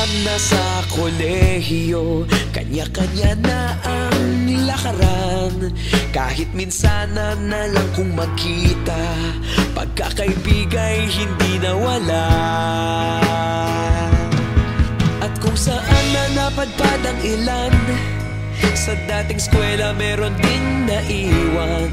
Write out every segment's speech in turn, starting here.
Nagkawatakan na sa kolehiyo Kanya-kanya na ang lakaran. Kahit minsan na lang kung magkita Pagkakaibigay hindi nawala. At kung saan na napadpad ang ilan sa dating eskwela meron din naiwan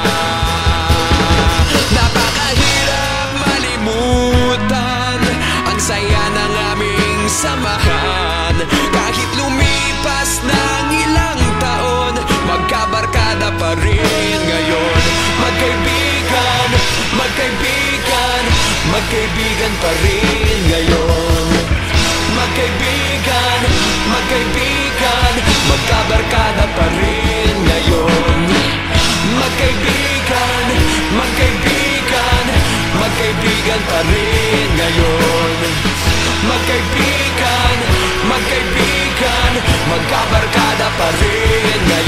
pa ngayon. Magkaibigan, magkaibigan Magkabarkada pa ngayon. Magkaibigan, magkaibigan Magkaibigan pa ngayon. Magkaibigan, magkaibigan Magkabarkada pa rin